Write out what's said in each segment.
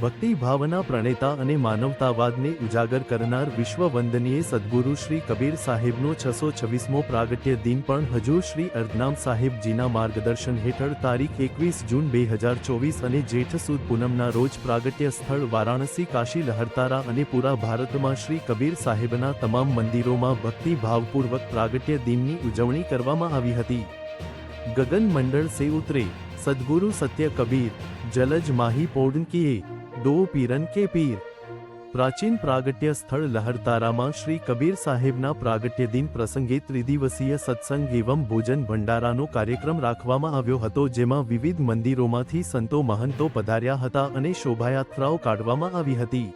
ભક્તિ ભાવના પ્રણેતા અને માનવતાવાદને ઉજાગર કરનાર વિશ્વ વંદનીય સદગુરુ શ્રી કબીર સાહેબનો છસો છવ્વીસમો પ્રાગટ્ય દિન પણ હજુ શ્રી અર્ધનામ સાહેબજીના માર્ગદર્શન હેઠળ તારીખ એકવીસ જૂન બે હજાર ચોવીસ અને જેઠ સુદ પૂનમના રોજ પ્રાગટ્ય સ્થળ વારાણસી, કાશી, લહરતારા અને પૂરા ભારતમાં શ્રી કબીર સાહેબના તમામ મંદિરોમાં ભક્તિ ભાવપૂર્વક પ્રાગટ્ય દિનની ઉજવણી કરવામાં આવી હતી. ગગન મંડળ સે ઉતરે. સદગુરુ સત્ય કબીર. જલજ માહી પોડન કિએ દો પીરન કે પીર પ્રાચીન પ્રાગટ્ય સ્થળ લહરતારામાં શ્રી કબીર સાહેબના પ્રાગટ્ય દિન પ્રસંગે ત્રિદિવસીય સત્સંગ એવમ ભોજન ભંડારાનો કાર્યક્રમ રાખવામાં આવ્યો હતો જેમાં વિવિધ મંદિરોમાંથી સંતો મહંતો પધાર્યા હતા અને શોભાયાત્રાઓ કાઢવામાં આવી હતી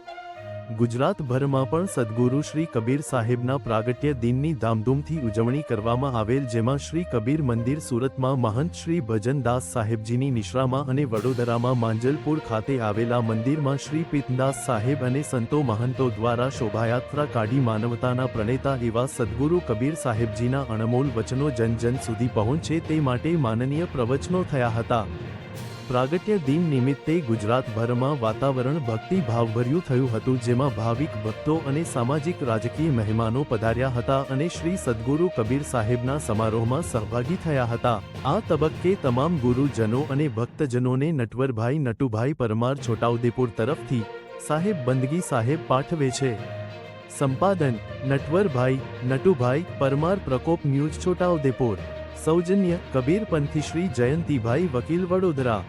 ગુજરાતભરમાં પણ સદગુરુ શ્રી કબીર સાહેબના પ્રાગટ્ય દિનની ધામધૂમથી ઉજવણી કરવામાં આવેલ, જેમાં શ્રી કબીર મંદિર સુરતમાં મહંત શ્રી ભજનદાસ સાહેબજીની નિશ્રામાં અને વડોદરામાં માંજલપુર ખાતે આવેલા મંદિરમાં શ્રી પિતદાસ સાહેબ અને સંતો મહંતો દ્વારા શોભાયાત્રા કાઢી માનવતાના પ્રણેતા એવા સદગુરુ કબીર સાહેબજીના અણમોલ વચનો જન જન સુધી પહોંચે તે માટે માનનીય પ્રવચનો થયા હતા. પ્રાગટ્ય દિન નિમિત્તે ગુજરાતભરમાં વાતાવરણ ભક્તિ ભાવભર્યું થયું હતું, જેમાં ભાવિક ભક્તો અને સામાજિક રાજકીય મહેમાનો પધાર્યા હતા અને શ્રી સદગુરુ કબીર સાહેબના સમારોહમાં સહભાગી થયા હતા. આ તબક્કે તમામ ગુરુજનો અને ભક્તજનોને નટવરભાઈ, નટુભાઈ પરમાર છોટાઉદેપુર તરફથી સાહેબ બંદગી સાહેબ પાઠવે છે. સંપાદન, નટવરભાઈ, નટુભાઈ પરમાર પ્રકોપ ન્યૂઝ છોટાઉદેપુર. સૌજન્ય, કબીરપંથી શ્રી જયંતિભાઈ, વકીલ વડોદરા.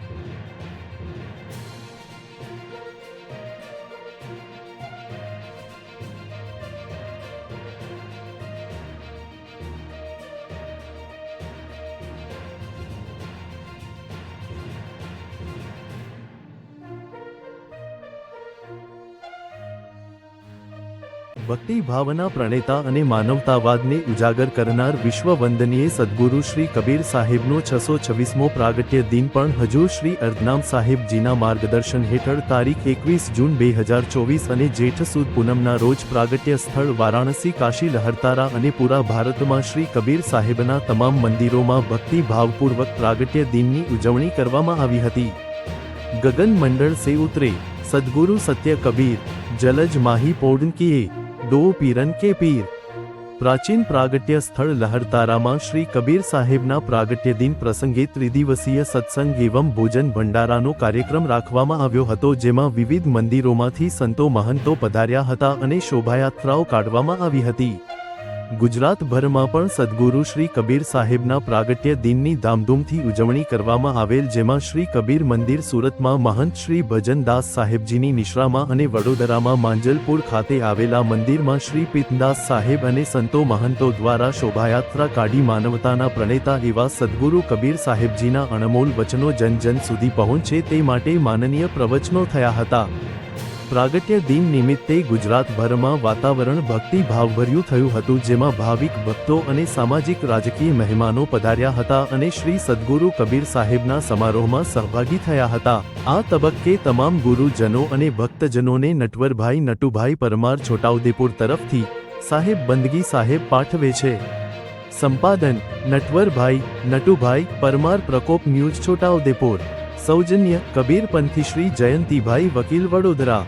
ભક્તિ ભાવના પ્રણેતા અને માનવતાવાદને ઉજાગર કરનાર વિશ્વ વંદનીય સદગુરુ શ્રી કબીર સાહેબનો છસો છવ્વીસમો પ્રાગટ્ય દિન પણ હજુ શ્રી અર્ધનામ સાહેબજીના માર્ગદર્શન હેઠળ તારીખ એકવીસ જૂન બે હજાર ચોવીસ અને જેઠ સુદ પૂનમના રોજ પ્રાગટ્ય સ્થળ વારાણસી, કાશી, લહરતારા અને પૂરા ભારતમાં શ્રી કબીર સાહેબના તમામ મંદિરોમાં ભક્તિ ભાવપૂર્વક પ્રાગટ્ય દિનની ઉજવણી કરવામાં આવી હતી. ગગન મંડળ સે ઉતરે. સદગુરુ સત્ય કબીર. જલજ માહી પોડન દો પીરન કે પીર. પ્રાચીન પ્રાગટ્ય સ્થળ લહરતારામાં શ્રી કબીર સાહેબના પ્રાગટ્ય દિન પ્રસંગે ત્રિદિવસીય સત્સંગ એવમ ભોજન ભંડારાનો કાર્યક્રમ રાખવામાં આવ્યો હતો, જેમાં વિવિધ મંદિરોમાંથી સંતો મહંતો પધાર્યા હતા અને શોભાયાત્રાઓ કાઢવામાં આવી હતી. ગુજરાતભરમાં પણ સદગુરુ શ્રી કબીર સાહેબના પ્રાગટ્ય દિનની ધામધૂમથી ઉજવણી કરવામાં આવેલ, જેમાં શ્રી કબીર મંદિર સુરતમાં મહંત શ્રી ભજનદાસ સાહેબજીની નિશ્રામાં અને વડોદરામાં માંજલપુર ખાતે આવેલા મંદિરમાં શ્રી પીતદાસ સાહેબ અને સંતો મહંતો દ્વારા શોભાયાત્રા કાઢી માનવતાના પ્રણેતા એવા સદગુરુ કબીર સાહેબજીના અણમોલ વચનો જન જન સુધી પહોંચે તે માટે માનનીય પ્રવચનો થયા હતા. પ્રાગટ્ય દિન નિમિત્તે ગુજરાતભરમાં વાતાવરણ ભક્તિ ભાવભર્યું થયું હતું, જેમાં ભાવિક ભક્તો અને સામાજિક રાજકીય મહેમાનો પધાર્યા હતા અને શ્રી સદગુરુ કબીર સાહેબના સમારોહમાં સહભાગી થયા હતા. આ તબક્કે તમામ ગુરુજનો અને ભક્તજનોને નટવરભાઈ, નટુભાઈ પરમાર છોટાઉદેપુર તરફથી સાહેબ બંદગી સાહેબ પાઠવે છે. સંપાદન, નટવરભાઈ, નટુભાઈ પરમાર પ્રકોપ ન્યૂઝ છોટાઉદેપુર. સૌજન્ય કબીરપંથી શ્રી જયંતિભાઈ વકીલ વડોદરા.